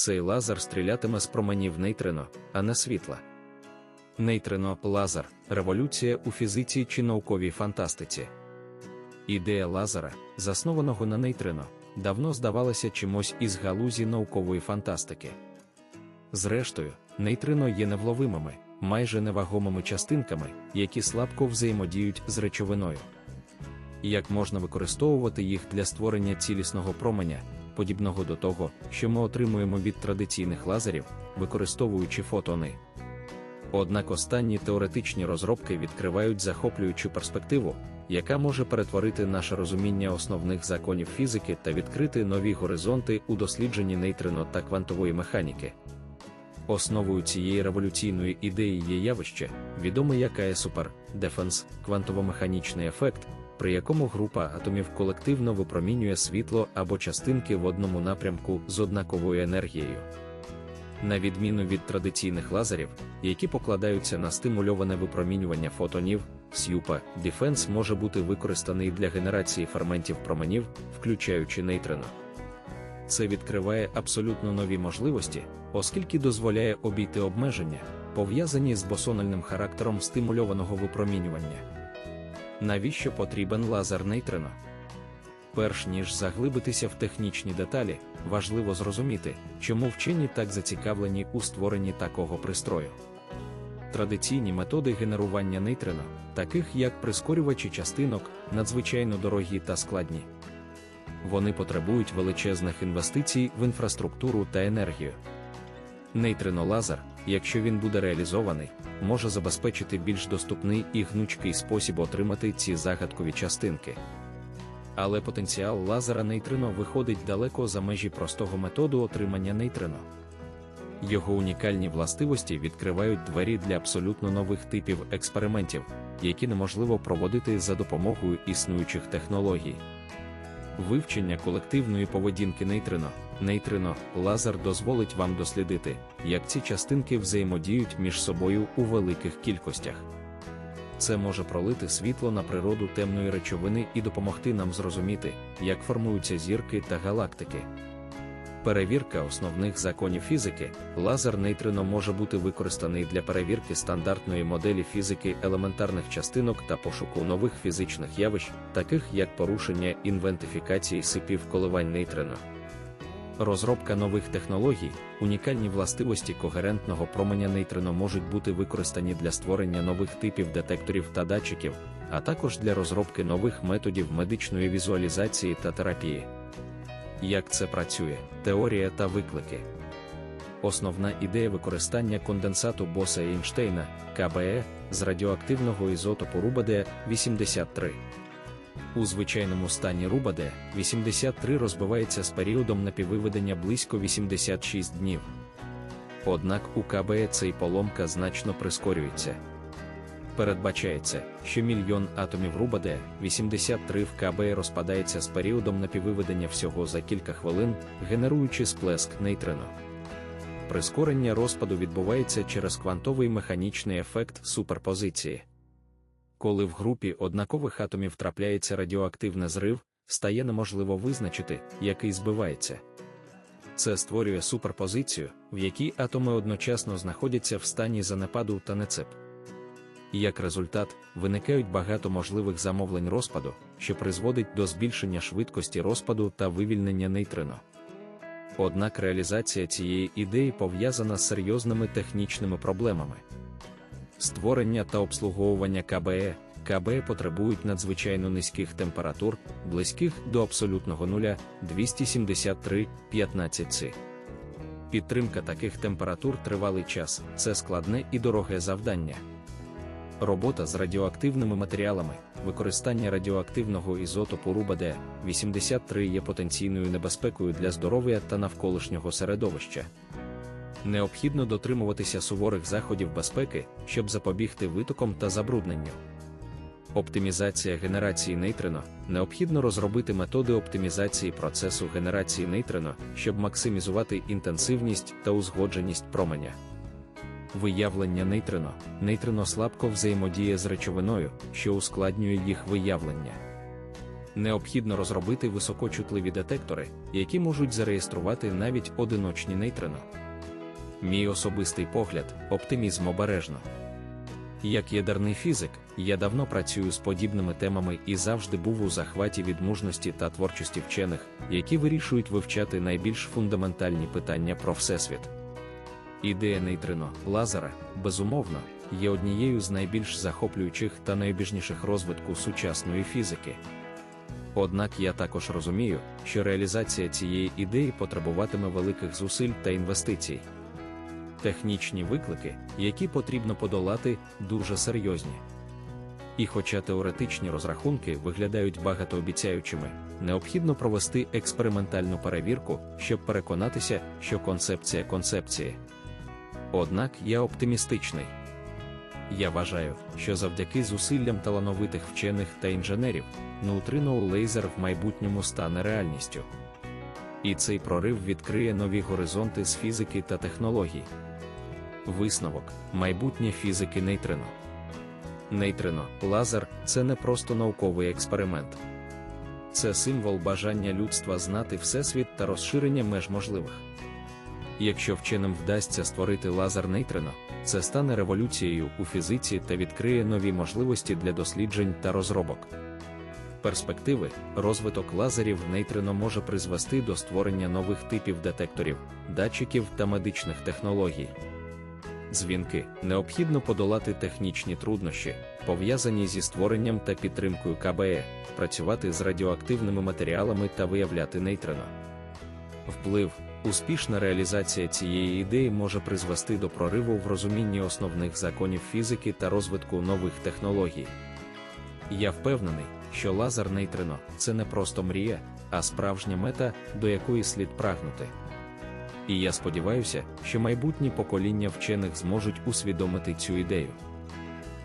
Цей лазер стрілятиме з променів нейтрино, а не світла. Нейтрино лазер революція у фізиці чи науковій фантастиці. Ідея лазера, заснованого на нейтрино, давно здавалася чимось із галузі наукової фантастики. Зрештою, нейтрино є невловимими, майже невагомими частинками, які слабко взаємодіють з речовиною. Як можна використовувати їх для створення цілісного променя, подібного до того, що ми отримуємо від традиційних лазерів, використовуючи фотони. Однак останні теоретичні розробки відкривають захоплюючу перспективу, яка може перетворити наше розуміння основних законів фізики та відкрити нові горизонти у дослідженні нейтрино та квантової механіки. Основою цієї революційної ідеї є явище, відоме як АЕСупер, Дефенс, квантово-механічний ефект, при якому група атомів колективно випромінює світло або частинки в одному напрямку з однаковою енергією. На відміну від традиційних лазерів, які покладаються на стимульоване випромінювання фотонів, сюпа, Дефенс може бути використаний для генерації ферментів променів, включаючи нейтрино. Це відкриває абсолютно нові можливості, оскільки дозволяє обійти обмеження, пов'язані з босональним характером стимульованого випромінювання. Навіщо потрібен лазер нейтрино? Перш ніж заглибитися в технічні деталі, важливо зрозуміти, чому вчені так зацікавлені у створенні такого пристрою. Традиційні методи генерування нейтрино, таких як прискорювачі частинок, надзвичайно дорогі та складні. Вони потребують величезних інвестицій в інфраструктуру та енергію. Нейтринолазер, якщо він буде реалізований, може забезпечити більш доступний і гнучкий спосіб отримати ці загадкові частинки. Але потенціал лазера нейтрино виходить далеко за межі простого методу отримання нейтрино. Його унікальні властивості відкривають двері для абсолютно нових типів експериментів, які неможливо проводити за допомогою існуючих технологій. Вивчення колективної поведінки нейтрино, нейтрино, лазер дозволить вам дослідити, як ці частинки взаємодіють між собою у великих кількостях. Це може пролити світло на природу темної речовини і допомогти нам зрозуміти, як формуються зірки та галактики. Перевірка основних законів фізики, лазер нейтрино може бути використаний для перевірки стандартної моделі фізики елементарних частинок та пошуку нових фізичних явищ, таких як порушення інвентифікації сипів коливань нейтрино. Розробка нових технологій, унікальні властивості когерентного променя нейтрино можуть бути використані для створення нових типів детекторів та датчиків, а також для розробки нових методів медичної візуалізації та терапії. Як це працює, теорія та виклики. Основна ідея використання конденсату Боса Ейнштейна КБЕ з радіоактивного ізотопу Рубаде 83. У звичайному стані Рубаде 83 розбивається з періодом напіввиведення близько 86 днів. Однак у КБЕ цей поломка значно прискорюється. Передбачається, що мільйон атомів Рубаде 83 в КБ розпадається з періодом напіввиведення всього за кілька хвилин, генеруючи сплеск нейтрино. Прискорення розпаду відбувається через квантовий механічний ефект суперпозиції. Коли в групі однакових атомів трапляється радіоактивний зрив, стає неможливо визначити, який збивається. Це створює суперпозицію, в якій атоми одночасно знаходяться в стані занепаду та нецеп. Як результат, виникають багато можливих замовлень розпаду, що призводить до збільшення швидкості розпаду та вивільнення нейтрино. Однак реалізація цієї ідеї пов'язана з серйозними технічними проблемами. Створення та обслуговування КБЕ КБ потребують надзвичайно низьких температур, близьких до абсолютного нуля 273-15 С. Підтримка таких температур тривалий час це складне і дороге завдання. Робота з радіоактивними матеріалами, використання радіоактивного ізотопу Рубаде 83 є потенційною небезпекою для здоров'я та навколишнього середовища. Необхідно дотримуватися суворих заходів безпеки, щоб запобігти витокам та забрудненню. Оптимізація генерації нейтрино необхідно розробити методи оптимізації процесу генерації нейтрино, щоб максимізувати інтенсивність та узгодженість променя. Виявлення нейтрино. Нейтрино слабко взаємодіє з речовиною, що ускладнює їх виявлення. Необхідно розробити високочутливі детектори, які можуть зареєструвати навіть одиночні нейтрино. Мій особистий погляд оптимізм обережно. Як ядерний фізик, я давно працюю з подібними темами і завжди був у захваті від мужності та творчості вчених, які вирішують вивчати найбільш фундаментальні питання про Всесвіт. Ідея нейтрино лазера, безумовно, є однією з найбільш захоплюючих та найобіжніших розвитку сучасної фізики. Однак я також розумію, що реалізація цієї ідеї потребуватиме великих зусиль та інвестицій. Технічні виклики, які потрібно подолати, дуже серйозні. І хоча теоретичні розрахунки виглядають багатообіцяючими, необхідно провести експериментальну перевірку, щоб переконатися, що концепція концепції. Однак я оптимістичний. Я вважаю, що завдяки зусиллям талановитих вчених та інженерів, неутрино лейзер в майбутньому стане реальністю. І цей прорив відкриє нові горизонти з фізики та технологій. Висновок майбутнє фізики нейтрино. Нейтрино, лазер це не просто науковий експеримент. Це символ бажання людства знати Всесвіт та розширення меж можливих. Якщо вченим вдасться створити лазер нейтрино, це стане революцією у фізиці та відкриє нові можливості для досліджень та розробок. Перспективи, розвиток лазерів нейтрино може призвести до створення нових типів детекторів, датчиків та медичних технологій. Дзвінки необхідно подолати технічні труднощі, пов'язані зі створенням та підтримкою КБЕ, працювати з радіоактивними матеріалами та виявляти нейтрино. Вплив, успішна реалізація цієї ідеї може призвести до прориву в розумінні основних законів фізики та розвитку нових технологій. Я впевнений, що лазер нейтрино це не просто мрія, а справжня мета, до якої слід прагнути. І я сподіваюся, що майбутні покоління вчених зможуть усвідомити цю ідею.